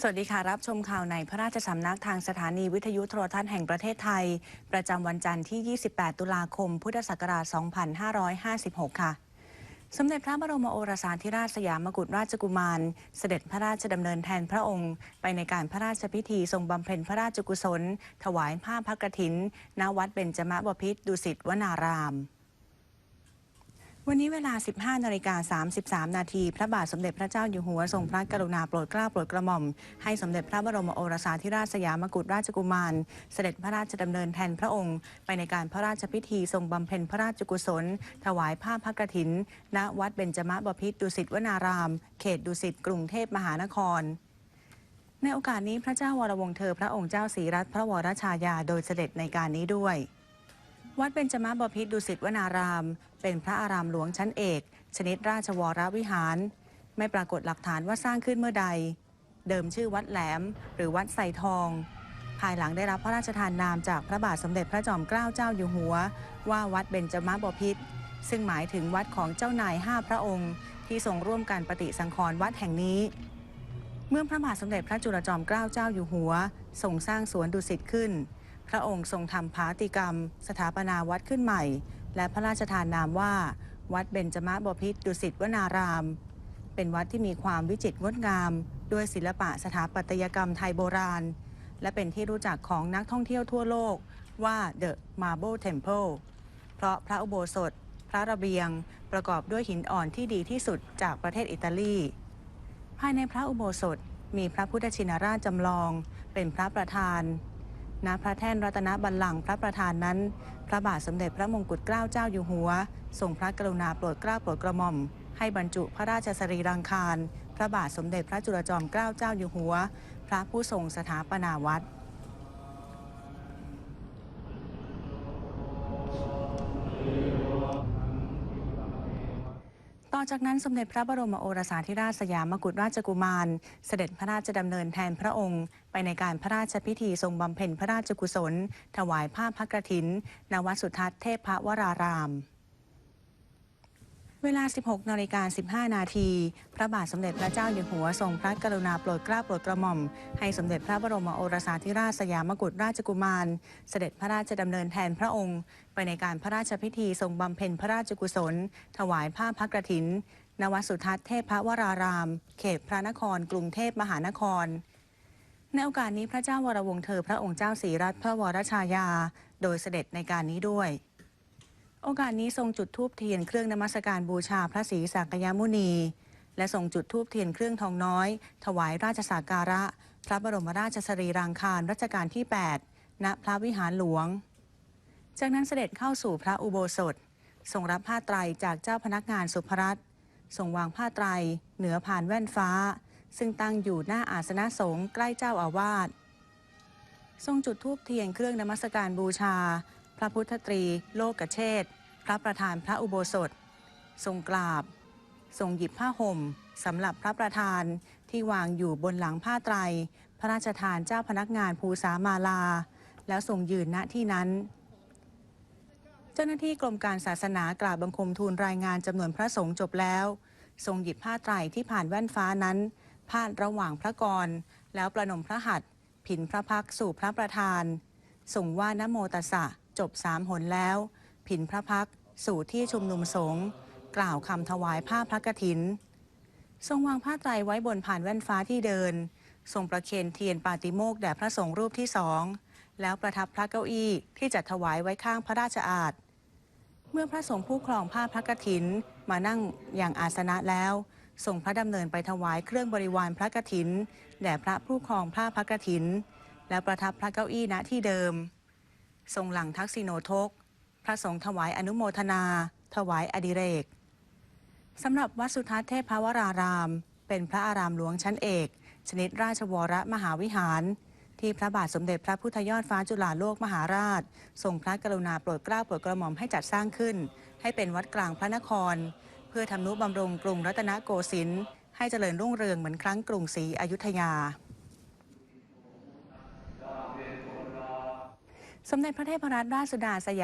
สวัสดีค่ะ รับชมข่าวในพระราชสำนักทางสถานีวิทยุโทรทัศน์แห่งประเทศไทย ประจำวันจันทร์ที่ 28 ตุลาคม พุทธศักราช 2556 ค่ะ สมเด็จพระบรมโอรสาธิราชสยามกุฎราชกุมาร เสด็จพระราชดำเนินแทนพระองค์ ไปในการพระราชพิธีทรงบำเพ็ญพระราชกุศล ถวายผ้าพระกฐิน ณ วัดเบญจมบพิตรดุสิตวนาราม วันนี้เวลา 15 นาฬิกา 33 นาที พระบาทสมเด็จพระเจ้าอยู่หัวทรงพระกรุณาโปรดเกล้าโปรดกระหม่อม ให้สมเด็จพระบรมโอรสาธิราชสยามกุฎราชกุมาร เสด็จพระราชดำเนินแทนพระองค์ ไปในการพระราชพิธีทรงบำเพ็ญพระราชกุศล ถวายผ้าพระกฐิน ณ วัดเบญจมบพิตรดุสิตวนาราม เขตดุสิตกรุงเทพมหานครในโอกาสนี้พระเจ้าวรวงเธอพระองค์เจ้าศรีรัตน์พระวรชายาโดยเสด็จในการนี้ด้วย วัดเบญจมบพิตรดุสิตวนาราม เป็นพระอารามหลวงชั้นเอก ชนิดราชวรวิหาร ไม่ปรากฏหลักฐานว่าสร้างขึ้นเมื่อใด เดิมชื่อวัดแหลม หรือวัดไสทอง ภายหลังได้รับพระราชทานนามจากพระบาทสมเด็จพระจอมเกล้าเจ้าอยู่หัว ว่าวัดเบญจมบพิตรซึ่งหมายถึงวัดของเจ้านายห้าพระองค์ ที่ทรงร่วมกันปฏิสังขรณ์วัดแห่งนี้ เมื่อพระบาทสมเด็จพระจุลจอมเกล้าเจ้าอยู่หัวทรงสร้างสวนดุสิตขึ้น พระองค์ทรงทำพาติกรรม สถาปนาวัดขึ้นใหม่ และพระราชทานนามว่า วัดเบญจมบพิตรดุสิตวนาราม เป็นวัดที่มีความวิจิตรงดงาม ด้วยศิลปะสถาปัตยกรรมไทยโบราณ และเป็นที่รู้จักของนักท่องเที่ยวทั่วโลกว่า The Marble Temple เพราะพระอุโบสถ พระระเบียง ประกอบด้วยหินอ่อนที่ดีที่สุดจากประเทศอิตาลี ภายในพระอุโบสถมีพระพุทธชินราชจำลอง เป็นพระประธาน ณพระแท่นรัตนบัลลังก์พระประธานนั้น พระบาทสมเด็จพระมงกุฎเกล้าเจ้าอยู่หัว ทรงพระกรุณาโปรดเกล้าโปรดกระหม่อม ให้บรรจุพระราชสรีรังคาร พระบาทสมเด็จพระจุลจอมเกล้าเจ้าอยู่หัว พระผู้ทรงสถาปนาวัด อจากนั้นสมเด็จพระบรมโอรสาธิราชสยามกุฎราชกุมาร เสด็จพระราชดำเนินแทนพระองค์ ไปในการพระราชพิธีทรงบำเพ็ญพระราชกุศล ถวายผ้าพระกฐิน ณ วัดสุทัศน์เทพวราราม เวลา 16 นาฬิกา 15 นาที พระบาทสมเด็จพระเจ้าอยู่หัวทรงพระกรุณาโปรดเกล้าโปรดกระหม่อม ให้สมเด็จพระบรมโอรสาธิราชสยามกุฎราชกุมาร เสด็จพระราชดำเนินแทนพระองค์ ไปในการพระราชพิธีทรงบำเพ็ญพระราชกุศล ถวายผ้าพระกฐินณวัดสุทัศน์เทพวราราม เขตพระนคร กรุงเทพมหานครในโอกาสนี้พระเจ้าวรวงศ์เธอพระองค์เจ้าศรีรัตน์พระวรชายา โดยเสด็จในการนี้ด้วย โอกาสนี้ทรงจุดธูปเทียนเครื่องนมัสการบูชาพระศรีสักยมุนี และทรงจุดธูปเทียนเครื่องทองน้อย ถวายราชสักการะ พระบรมราชสรีรางคารรัชกาลที่ 8 ณพระวิหารหลวง จากนั้นเสด็จเข้าสู่พระอุโบสถทรงรับผ้าไตรจากเจ้าพนักงานสุภรัตน์ทรงวางผ้าไตร เหนือผ่านแว่นฟ้า ซึ่งตั้งอยู่หน้าอาสนะสงฆ์ใกล้เจ้าอาวาสทรงจุดธูปเทียนเครื่องนมัสการบูชา ระพุทธตรี โลกเชษพระประธานพระอุโบสถ ทรงกราบ ทรงหยิบผ้าห่มสำหรับพระประธานที่วางอยู่บนหลังผ้าไตร พระราชทานเจ้าพนักงานภูษามาลา แล้วทรงยืนณที่นั้น เจ้าหน้าที่กรมการศาสนากราบบังคมทูลรายงานจำนวนพระสงฆ์จบแล้ว ทรงหยิบผ้าไตรที่ผ่านแว่นฟ้านั้นพาดระหว่างพระกร แล้วประนมพระหัตถ์ผินพระพักสู่พระประธานส่งว่านโมตัสสะ จบสามหนแล้ว ผินพระพักสู่ที่ชุมนุมสงฆ์กล่าวคำถวายผ้าพระกฐิน ทรงวางผ้าไตรไว้บนผ่านแว่นฟ้าที่เดิน ทรงประเคนเทียนปาติโมกแด่พระสงฆ์รูปที่สอง แล้วประทับพระเก้าอี้ที่จัดถวายไว้ข้างพระราชอาณเมื่อพระสงฆ์ผู้ครองผ้าพระกฐินมานั่งอย่างอาสนะแล้วทรงพระดำเนินไปถวายเครื่องบริวารพระกฐินแด่พระผู้ครองผ้าพระกฐิน แล้วประทับพระเก้าอี้ณที่เดิม ทรงหลังทักษิโนทก พระสงฆ์ถวายอนุโมทนา ถวายอดิเรกสำหรับวัดสุทัศน์เทพวราราม เป็นพระอารามหลวงชั้นเอก ชนิดราชวรมหาวิหาร ที่พระบาทสมเด็จพระพุทธยอดฟ้าจุฬาโลกมหาราชทรงพระกรุณาโปรดเกล้าโปรดกระหม่อมให้จัดสร้างขึ้น ให้เป็นวัดกลางพระนคร เพื่อทำนุบำรุงกรุงรัตนโกสินทร์ให้เจริญรุ่งเรืองเหมือนครั้งกรุงศรีอยุธยา สมเด็จพระเทพรัตนราชสุดาสยาม